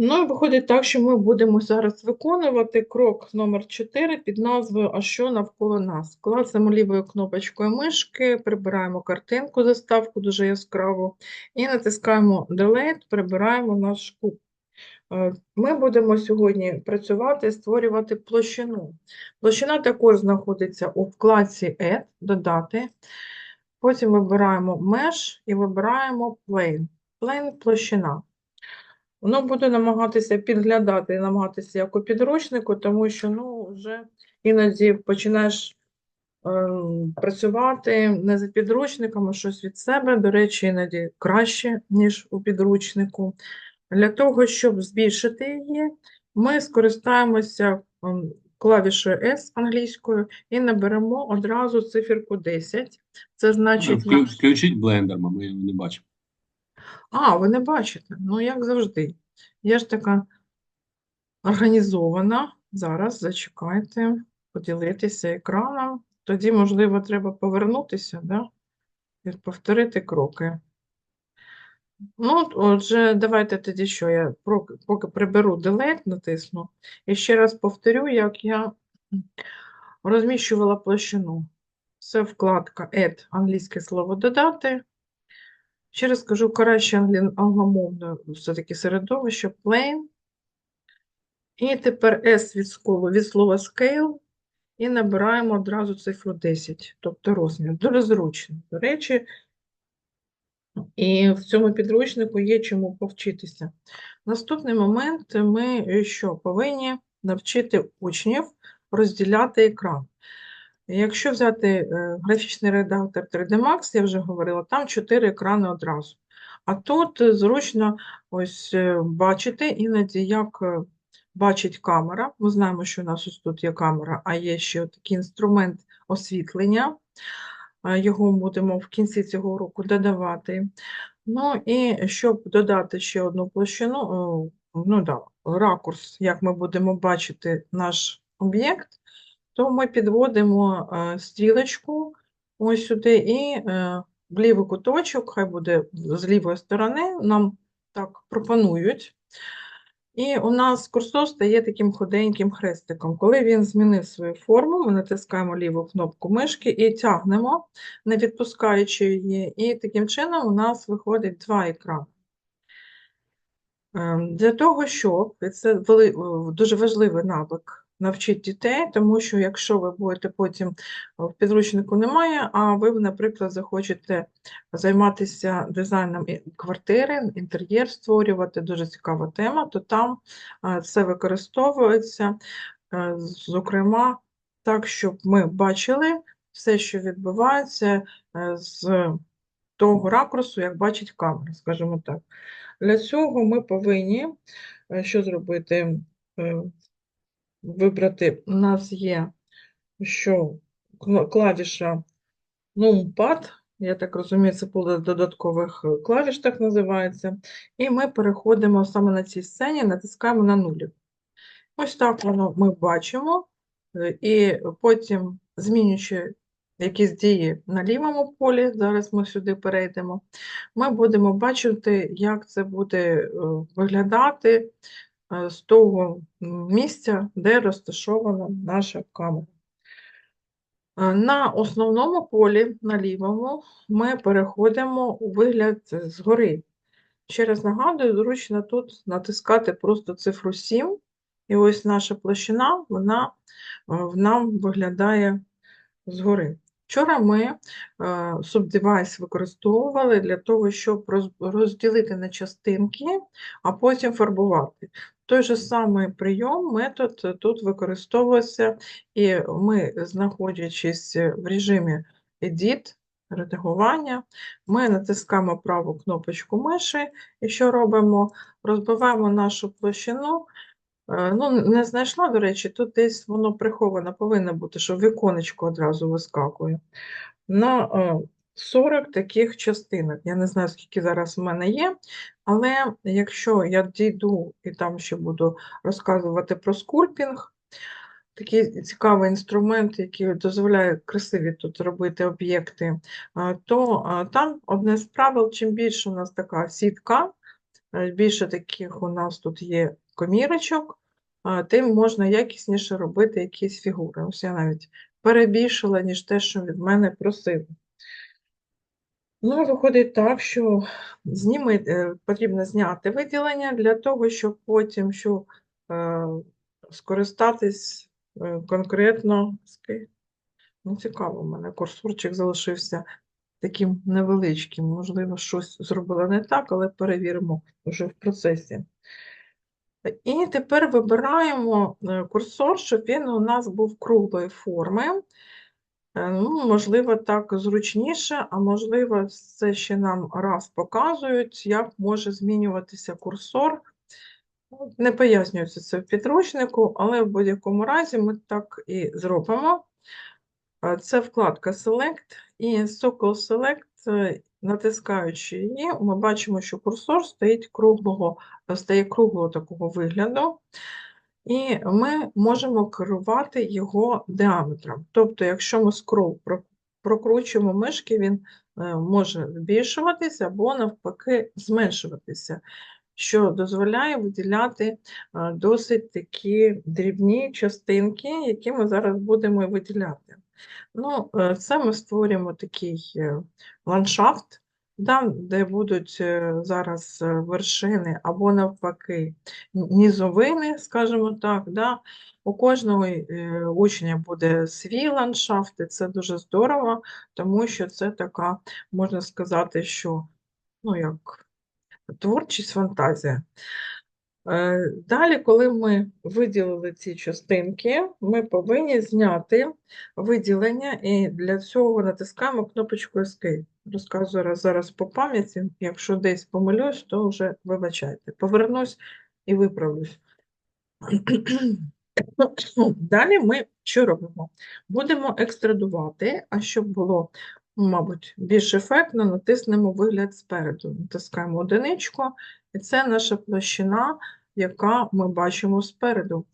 Ну, і виходить так, що ми будемо зараз виконувати крок номер 4 під назвою А що навколо нас? Клацаємо лівою кнопочкою мишки, прибираємо картинку, заставку дуже яскраву, і натискаємо Delete, прибираємо наш куб. Е, Ми будемо сьогодні працювати, створювати площину. Площина також знаходиться у вкладці Add, додати. Потім вибираємо Mesh і вибираємо Plane. Plane – площина. Воно буде намагатися підглядати, намагатися як у підручнику, тому що ну, вже іноді починаєш ем, працювати не за підручником, а щось від себе. До речі, іноді краще, ніж у підручнику. Для того, щоб збільшити її, ми скористаємося ем, клавішою S англійською і наберемо одразу циферку 10. Це значить, Вклю- Включіть блендер, бо ми його не бачимо. А, ви не бачите? Ну, як завжди. Я ж така організована. Зараз зачекайте, поділитися екраном. Тоді, можливо, треба повернутися, да? І повторити кроки. Ну, отже, давайте тоді що, я поки приберу Delete, натисну, і ще раз повторю, як я розміщувала площину. Це вкладка Add, англійське слово додати. Ще раз скажу, краще англомовне все-таки середовище, plain. І тепер S від, сколу, від слова scale, і набираємо одразу цифру 10, тобто розмір. Дуже зручно. До речі, і в цьому підручнику є чому повчитися. Наступний момент ми е, що повинні навчити учнів розділяти екран. Якщо взяти е, графічний редактор 3D Max, я вже говорила, там 4 екрани одразу. А тут зручно ось е, бачити іноді, як е, бачить камера. Ми знаємо, що у нас ось тут є камера, а є ще такий інструмент освітлення. Його будемо в кінці цього уроку додавати. Ну і щоб додати ще одну площину, ну да, ракурс, як ми будемо бачити наш об'єкт, то ми підводимо е, стрілочку ось сюди і е, в лівий куточок, хай буде з лівої сторони, нам так пропонують. І у нас курсор стає таким худеньким хрестиком. Коли він змінив свою форму, ми натискаємо ліву кнопку мишки і тягнемо, не відпускаючи її, і таким чином у нас виходить два екрани. Ем, Для того, щоб це е, дуже важливий навик навчити дітей, тому що якщо ви будете потім в підручнику немає, а ви, наприклад, захочете займатися дизайном квартири, інтер'єр створювати, дуже цікава тема, то там е, це використовується, е, зокрема, так, щоб ми бачили все, що відбувається е, з того ракурсу, як бачить камера, скажімо так. Для цього ми повинні е, що зробити? Вибрати, у нас є що клавіша numpad, я так розумію, це поле додаткових е, клавіш, так називається. І ми переходимо саме на цій сцені, натискаємо на нулі. Ось так воно ми бачимо, е, і потім, змінюючи якісь дії на лівому полі, зараз ми сюди перейдемо, ми будемо бачити, як це буде е, виглядати з того місця, де розташована наша камера. Е, На основному полі, на лівому, ми переходимо у вигляд е, згори. Ще раз нагадую, зручно тут натискати просто цифру 7, і ось наша площина, вона е, в нам виглядає згори. Вчора ми е, Subdevice використовували для того, щоб розділити на частинки, а потім фарбувати. Той же самий прийом, метод е, тут використовувався, і ми, знаходячись в режимі Edit, редагування, ми натискаємо праву кнопочку миші, і що робимо? Розбиваємо нашу площину. Е, Ну, не знайшла, до речі, тут десь воно приховано повинно бути, що віконечко одразу вискакує. На е, 40 таких частинок. Я не знаю, скільки зараз в мене є, але якщо я дійду і там ще буду розказувати про скульпінг, такий цікавий інструмент, який дозволяє красиві тут робити об'єкти, то там одне з правил, чим більше у нас така сітка, е, більше таких у нас тут є комірочок, тим можна якісніше робити якісь фігури. Ось я навіть перебільшила, ніж те, що від мене просили. Ну, виходить так, що зніми, е, потрібно зняти виділення для того, щоб потім що, е, скористатись е, конкретно. Ну, цікаво, у мене курсорчик залишився таким невеличким. Можливо, щось зробила не так, але перевіримо вже в процесі. І тепер вибираємо е, курсор, щоб він у нас був круглої форми. Е, Ну, можливо, так зручніше, а можливо, це ще нам раз показують, як може змінюватися курсор. Ну, Не пояснюється це в підручнику, але в будь-якому разі ми так і зробимо. Е, Це вкладка Select і Circle Select, е, натискаючи її, ми бачимо, що курсор стоїть круглого, стає круглого такого вигляду. І ми можемо керувати його діаметром. Тобто, якщо ми скрол прокручуємо мишки, він е, може збільшуватися або навпаки зменшуватися, що дозволяє виділяти е, досить такі дрібні частинки, які ми зараз будемо виділяти. Ну, е, це ми створюємо такий ландшафт, там, де будуть е, зараз е, вершини або навпаки н- низовини, скажімо так. Да? У кожного е, учня буде свій ландшафт, і це дуже здорово, тому що це така, можна сказати, що ну, як творчість, фантазія. Далі, коли ми виділили ці частинки, ми повинні зняти виділення, і для цього натискаємо кнопочку Escape. Розказую раз- зараз по пам'яті, якщо десь помилюсь, то вже вибачайте. Повернусь і виправлюсь. Далі ми що робимо? Будемо екстрадувати, а щоб було, мабуть, більш ефектно, натиснемо вигляд спереду. Натискаємо одиничку, і це наша площина, яка ми бачимо спереду.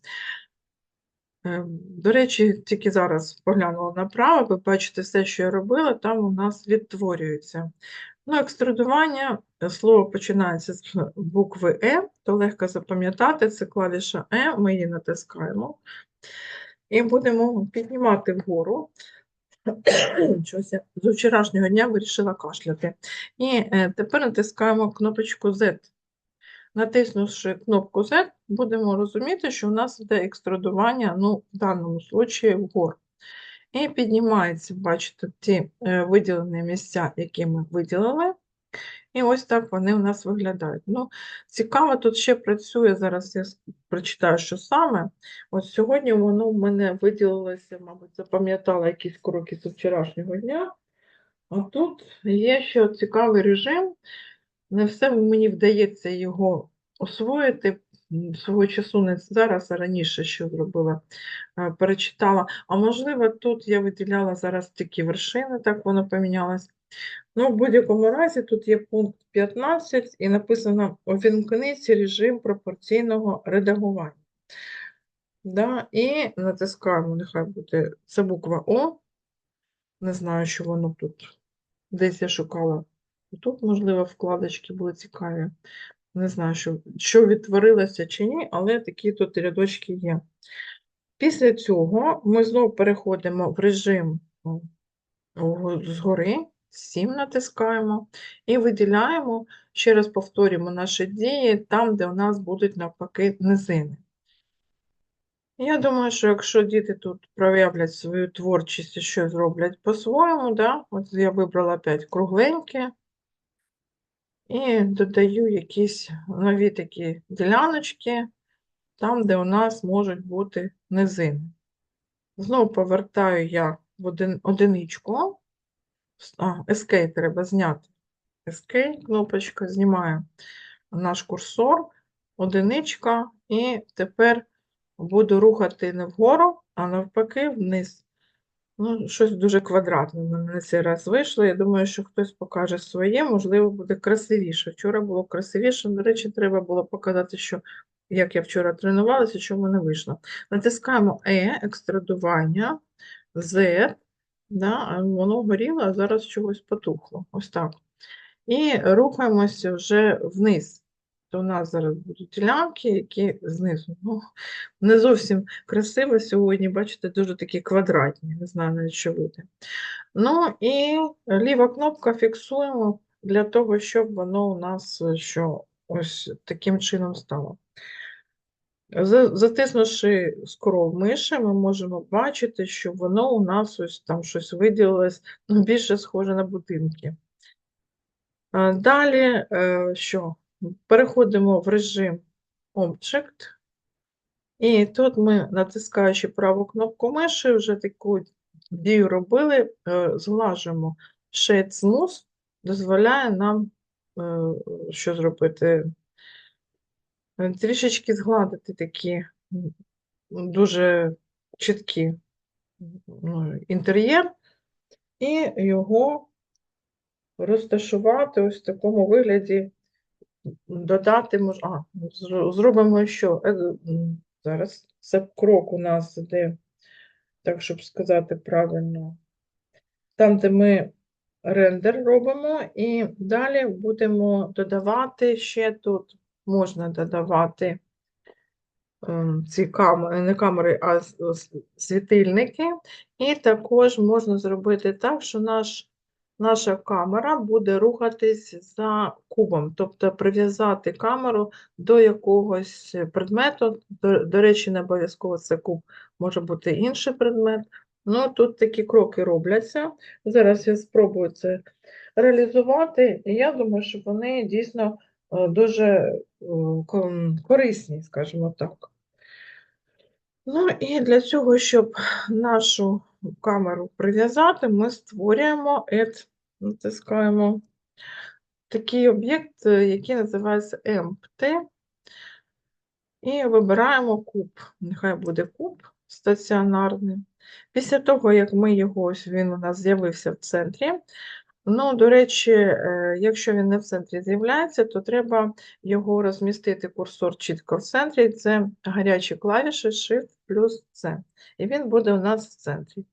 Е, До речі, тільки зараз поглянула направо, ви бачите все, що я робила, там у нас відтворюється. Ну, екструдування, слово починається з букви Е, то легко запам'ятати, це клавіша Е, ми її натискаємо. І будемо піднімати вгору. Щось з вчорашнього дня вирішила кашляти. І е, тепер натискаємо кнопочку Z. Натиснувши кнопку Z, будемо розуміти, що у нас йде екструдування, ну, в даному случаї вгору. І піднімається, бачите, ті е, виділені місця, які ми виділили. І ось так вони у нас виглядають. Ну, цікаво, тут ще працює, зараз я прочитаю, що саме. Ось сьогодні воно в мене виділилося, мабуть, запам'ятала якісь кроки з вчорашнього дня. А тут є ще цікавий режим. Не все мені вдається його освоїти. Свого часу не зараз, а раніше що зробила, перечитала. А можливо, тут я виділяла зараз такі вершини, так воно помінялось. Ну, в будь-якому разі, тут є пункт 15 і написано «Увімкніть режим пропорційного редагування». Да, і натискаємо, нехай буде, це буква О. Не знаю, що воно тут. Десь я шукала. Тут, можливо, вкладочки були цікаві. Не знаю, що, що відтворилося чи ні, але такі тут рядочки є. Після цього ми знову переходимо в режим згори, 7 натискаємо і виділяємо, ще раз повторюємо наші дії там, де у нас будуть навпаки низини. Я думаю, що якщо діти тут проявлять свою творчість і щось зроблять по-своєму, да? От я вибрала 5 кругленькі і додаю якісь нові такі діляночки, там, де у нас можуть бути низини. Знову повертаю я в один, одиничку. А, Escape треба зняти. Escape, кнопочка, знімаю наш курсор, одиничка, і тепер буду рухати не вгору, а навпаки вниз. Ну, щось дуже квадратне в мене на цей раз вийшло. Я думаю, що хтось покаже своє, можливо, буде красивіше. Вчора було красивіше. До речі, треба було показати, що як я вчора тренувалася, що в мене вийшло. Натискаємо Е, екстрадування, Z, да, воно горіло, а зараз чогось потухло. Ось так. І рухаємося вже вниз. То у нас зараз будуть лямки, які знизу. Ну, не зовсім красиво сьогодні, бачите, дуже такі квадратні, не знаю навіть, що вийде. Ну і ліва кнопка фіксуємо для того, щоб воно у нас е, що ось таким чином стало. Затиснувши скрол миші, ми можемо бачити, що воно у нас ось там щось виділилось, ну, більше схоже на будинки. Далі е, що? Переходимо в режим Object. І тут ми, натискаючи праву кнопку миші, вже таку дію робили, е, зглажуємо Shade Smooth, дозволяє нам е, що зробити? Е, Трішечки згладити такі дуже чіткі ну, інтер'єр і його розташувати ось в такому вигляді, додати мож... а, зробимо що? Е, Зараз це крок у нас іде, так, щоб сказати правильно. Там, де ми рендер робимо, і далі будемо додавати ще тут, можна додавати ем, ці камери, не камери, а світильники. І також можна зробити так, що наш, наша камера буде рухатись за кубом, тобто прив'язати камеру до якогось предмету. До, до речі, не обов'язково це куб, може бути інший предмет. Ну, тут такі кроки робляться. Зараз я спробую це реалізувати, і я думаю, що вони дійсно е, дуже е, корисні, скажімо так. Ну і для цього, щоб нашу камеру прив'язати, ми створюємо add, натискаємо такий об'єкт, е, який називається MPT, і вибираємо куб. Нехай буде куб стаціонарний. Після того, як ми його, він у нас з'явився в центрі. Ну, до речі, е, якщо він не в центрі з'являється, то треба його розмістити курсор чітко в центрі. Це гарячі клавіші Shift плюс C. І він буде у нас в центрі.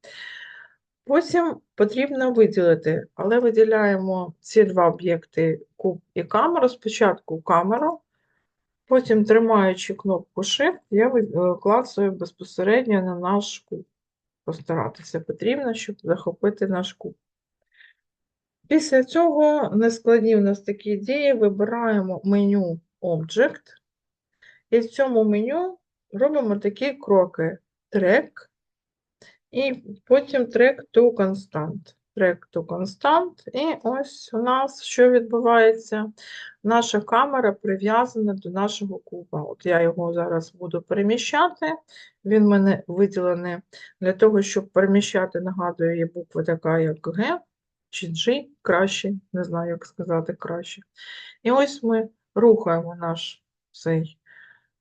Потім потрібно виділити, але виділяємо ці два об'єкти куб і камеру. Спочатку камеру, потім тримаючи кнопку Shift, я е, клацаю безпосередньо на наш куб. Постаратися потрібно, щоб захопити наш куб. Після цього нескладні у нас такі дії, вибираємо меню Object, і в цьому меню робимо такі кроки: Track, і потім Track to Constant. Track to Constant, і ось у нас що відбувається? Наша камера прив'язана до нашого куба. От я його зараз буду переміщати. Він в мене виділений для того, щоб переміщати, нагадую, є буква така, як G чи G, краще, не знаю, як сказати краще. І ось ми рухаємо наш цей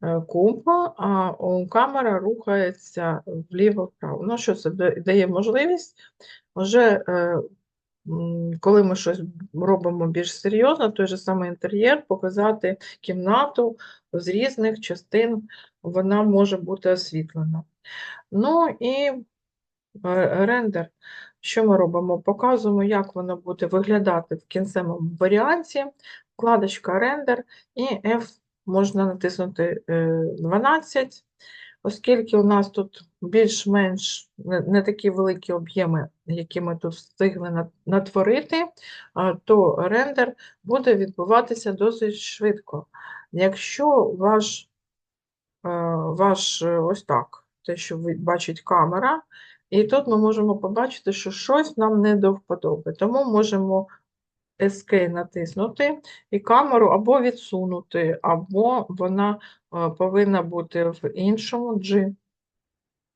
е, куб, а камера рухається вліво-вправо. Ну, що це дає можливість вже, е, коли ми щось робимо більш серйозно, той же самий інтер'єр, показати кімнату з різних частин, вона може бути освітлена. Ну і е, рендер. Що ми робимо? Показуємо, як воно буде виглядати в кінцевому варіанті. Вкладочка рендер і F можна натиснути е, 12, оскільки у нас тут більш-менш не, такі великі об'єми, які ми тут встигли натворити, то рендер буде відбуватися досить швидко. Якщо ваш, е, ваш е, ось так, те, що бачить камера, і тут ми можемо побачити, що щось нам не до вподоби. Тому можемо Escape натиснути і камеру або відсунути, або вона е, повинна бути в іншому G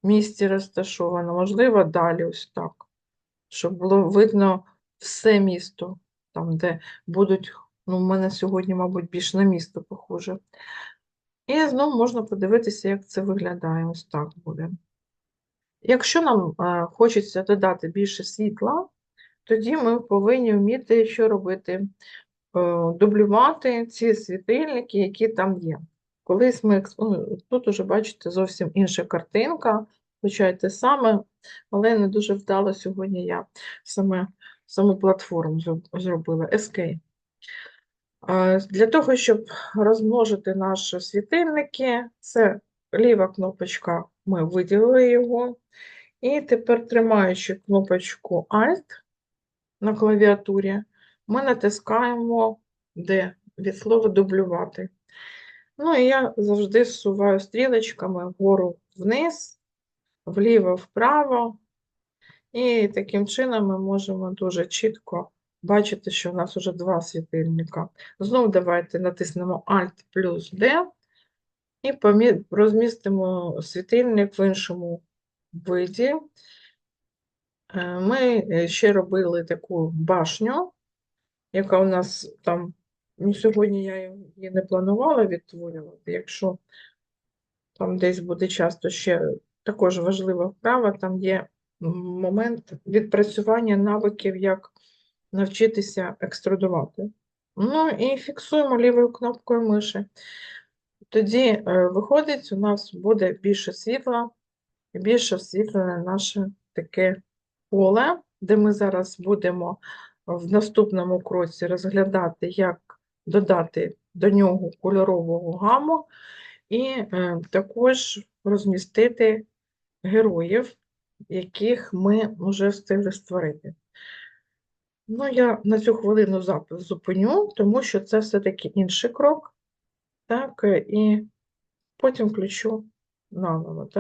місці розташована. Можливо, далі ось так, щоб було видно все місто, там, де будуть, ну, в мене сьогодні, мабуть, більш на місто похоже. І знову можна подивитися, як це виглядає. Ось так буде. Якщо нам е, хочеться додати більше світла, тоді ми повинні вміти, що робити, Е, дублювати ці світильники, які там є. Колись ми тут уже бачите зовсім інша картинка, хоча й те саме, але не дуже вдало сьогодні я саме саму платформу зробила Escape. А, Для того, щоб розмножити наші світильники, це ліва кнопочка, ми виділили його. І тепер, тримаючи кнопочку Alt на клавіатурі, ми натискаємо D від слова дублювати. Ну і я завжди зсуваю стрілочками вгору вниз, вліво вправо. І таким чином ми можемо дуже чітко бачити, що у нас вже два світильника. Знову давайте натиснемо Alt плюс D і розмістимо світильник в іншому виді. Е, Ми е, ще робили таку башню, яка у нас там, ну, сьогодні я її не планувала відтворювати. Якщо там десь буде час, то ще також важлива вправа, там є момент відпрацювання навиків, як навчитися екструдувати. Ну і фіксуємо лівою кнопкою миші. Тоді е, виходить, у нас буде більше світла, і більше освітлене наше таке поле, де ми зараз будемо в наступному кроці розглядати, як додати до нього кольорового гаму, і е, також розмістити героїв, яких ми вже встигли створити. Ну, я на цю хвилину зупиню, тому що це все-таки інший крок. Так, і потім включу наново. Так?